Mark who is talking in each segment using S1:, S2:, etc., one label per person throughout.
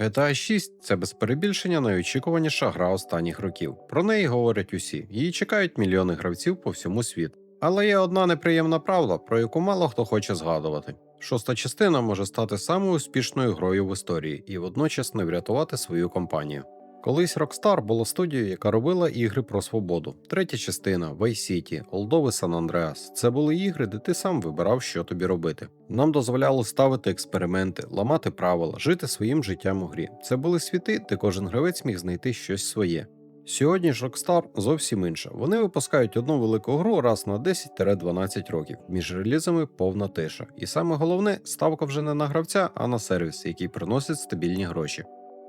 S1: GTA 6 це без перебільшення найочікуваніша гра останніх років. Про неї говорять усі, її чекають мільйони гравців по всьому світу. Але є одна неприємна правда, про яку мало хто хоче згадувати. Шоста частина може стати самою успішною грою в історії і водночас не врятувати свою компанію. Колись Rockstar була студією, яка робила ігри про свободу. Третя частина, Vice City, Олдовий San Andreas – це були ігри, де ти сам вибирав, що тобі робити. Нам дозволяло ставити експерименти, ламати правила, жити своїм життям у грі. Це були світи, де кожен гравець міг знайти щось своє. Сьогодні ж Rockstar зовсім інше. Вони випускають одну велику гру раз на 10-12 років. Між релізами повна тиша. І саме головне, ставка вже не на гравця, а на сервіс, який приносить стабільні гроші.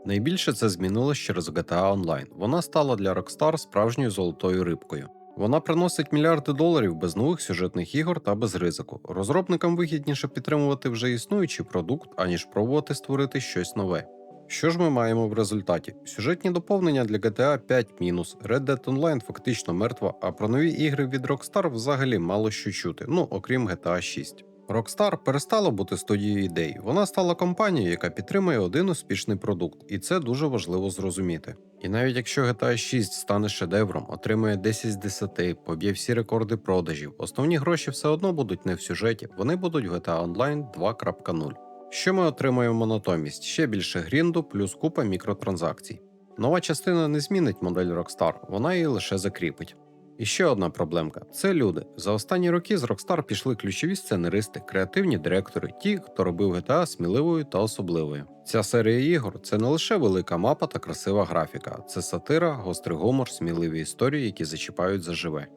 S1: Найбільше це змінилось через GTA Online. Вона стала для Rockstar справжньою золотою рибкою. Вона приносить мільярди доларів без нових сюжетних ігор та без ризику. Розробникам вигідніше підтримувати вже існуючий продукт, аніж пробувати створити щось нове. Що ж ми маємо в результаті? Сюжетні доповнення для GTA 5 мінус, Red Dead Online фактично мертва, а про нові ігри від Rockstar взагалі мало що чути, ну окрім GTA 6. Rockstar перестала бути студією ідей. Вона стала компанією, яка підтримує один успішний продукт, і це дуже важливо зрозуміти. І навіть якщо GTA 6 стане шедевром, отримує 10 з 10, поб'є всі рекорди продажів, основні гроші все одно будуть не в сюжеті, вони будуть в GTA Online 2.0. Що ми отримаємо натомість? Ще більше грінду плюс купа мікротранзакцій. Нова частина не змінить модель Rockstar, вона її лише закріпить. І ще одна проблемка це люди. За останні роки з Rockstar пішли ключові сценаристи, креативні директори, ті, хто робив GTA сміливою та особливою. Ця серія ігор це не лише велика мапа та красива графіка, це сатира, гострий гумор, сміливі історії, які зачіпають заживе.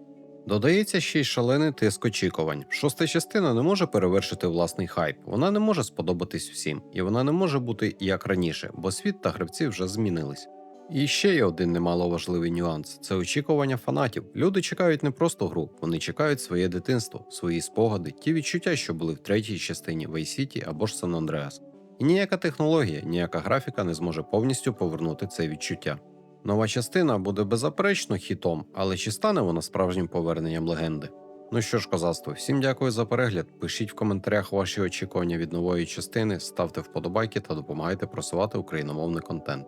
S1: Додається ще й шалений тиск очікувань. Шоста частина не може перевершити власний хайп, вона не може сподобатись всім, і вона не може бути як раніше, бо світ та гравці вже змінились. І ще є один немаловажливий нюанс: це очікування фанатів. Люди чекають не просто гру, вони чекають своє дитинство, свої спогади, ті відчуття, що були в третій частині Vice City або ж San Andreas. І ніяка технологія, ніяка графіка не зможе повністю повернути це відчуття. Нова частина буде беззаперечно хітом, але чи стане вона справжнім поверненням легенди? Ну що ж, козацтво, всім дякую за перегляд. Пишіть в коментарях ваші очікування від нової частини, ставте вподобайки та допомагайте просувати україномовний контент.